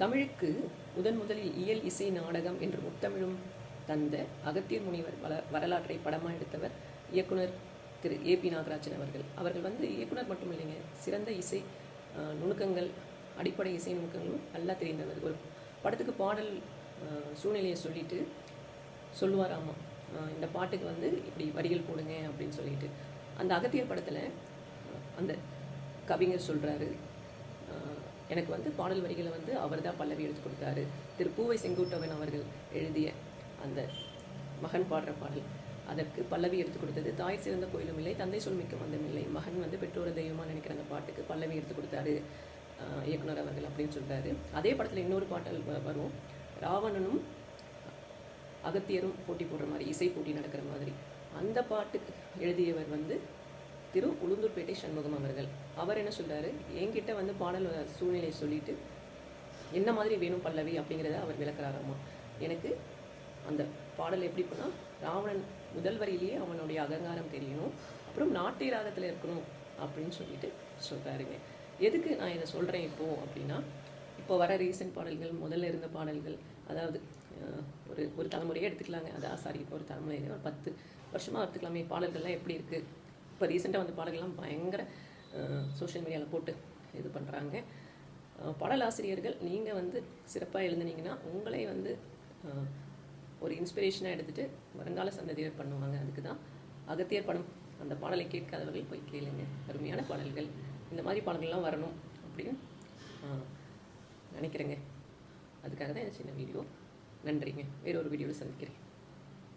தமிழுக்கு முதன் முதலில் இயல் இசை நாடகம் என்று முத்தமிழும் தந்த அகத்தியர் முனிவர் வள வரலாற்றை படமாக எடுத்தவர் இயக்குனர் திரு ஏ பி நாகராஜன் அவர்கள். அவர்கள் வந்து இயக்குனர் மட்டும் இல்லைங்க சிறந்த இசை நுணுக்கங்கள் அடிப்படை இசை நுணுக்கங்களும் நல்லா தெரிந்தவர். ஒரு படத்துக்கு பாடல் சூழ்நிலையை சொல்லிட்டு சொல்லுவார் ஆமாம் இந்த பாட்டுக்கு வந்து இப்படி வரிகள் போடுங்க அப்படின்னு சொல்லிட்டு. அந்த அகத்தியர் படத்தில் அந்த கவிஞர் சொல்கிறாரு எனக்கு வந்து பாடல் வரிகளை வந்து அவர் தான் பல்லவி எடுத்து கொடுத்தாரு. திரு பூவை செங்குட்டவன் அவர்கள் எழுதிய அந்த மகன் பாடுற பாடல். அதற்கு பல்லவி எடுத்து கொடுத்தது தாய் சிறந்த கோயிலும் இல்லை தந்தை சொல்மிக்க மிக்க இல்லை. மகன் வந்து பெற்றோர் தெய்வமாக நினைக்கிற அந்த பாட்டுக்கு பல்லவி எடுத்து கொடுத்தாரு இயக்குனர் அவர்கள் அப்படின்னு சொல்கிறாரு அதே படத்தில் இன்னொரு பாட்டல் வரும். ராவணனும் அகத்தியரும் போட்டி போடுற மாதிரி இசை போட்டி நடக்கிற மாதிரி. அந்த பாட்டுக்கு எழுதியவர் வந்து திரு உளுந்தூர்பேட்டை சண்முகம் அவர்கள். அவர் என்ன சொல்றாரு? என்கிட்ட வந்து பாடல் சூழ்நிலை சொல்லிட்டு என்ன மாதிரி வேணும் பல்லவி? அப்படிங்கிறத அவர் விளக்குறாராமா. எனக்கு அந்த பாடல் எப்படி போனால் ராவணன் முதல் வரியிலேயே அவனுடைய அகங்காரம் தெரியணும் அப்புறம் நாட்டிய ராகத்தில் இருக்கணும் அப்படின்னு சொல்லிட்டு சொல்றாருங்க. எதுக்கு நான் இதை சொல்கிறேன் இப்போது அப்படின்னா இப்போ வர ரீசன்ட் பாடல்கள் முதல்ல இருந்த பாடல்கள் அதாவது அஹ், ஒரு ஒரு தலைமுறையே எடுத்துக்கலாங்க. அதான் சாரி இப்போ ஒரு தலைமுறை ஒரு பத்து வருஷமாக எடுத்துக்கலாமே. பாடல்கள்லாம் எப்படி இருக்குது இப்போ ரீசெண்டாக வந்த பாடல்கள்லாம் பயங்கர சோஷியல் மீடியாவில் போட்டு இது பண்ணுறாங்க பாடலாசிரியர்கள் நீங்கள் வந்து சிறப்பாக எழுதுனீங்கன்னா உங்களே வந்து ஒரு இன்ஸ்பிரேஷனாக எடுத்துகிட்டு வருங்கால சந்ததியர் பண்ணுவாங்க. அதுக்கு தான் அகத்தியர் படம் அந்த பாடலை கேட்காதவர்கள் போய் கேளுங்க. அருமையான பாடல்கள். இந்த மாதிரி பாடல்கள்லாம் வரணும் அப்படின்னு நினைக்கிறேங்க. அதுக்காக தான் இந்த சின்ன வீடியோ. நன்றிங்க. வேறு ஒரு வீடியோவில் சந்திக்கிறேன்.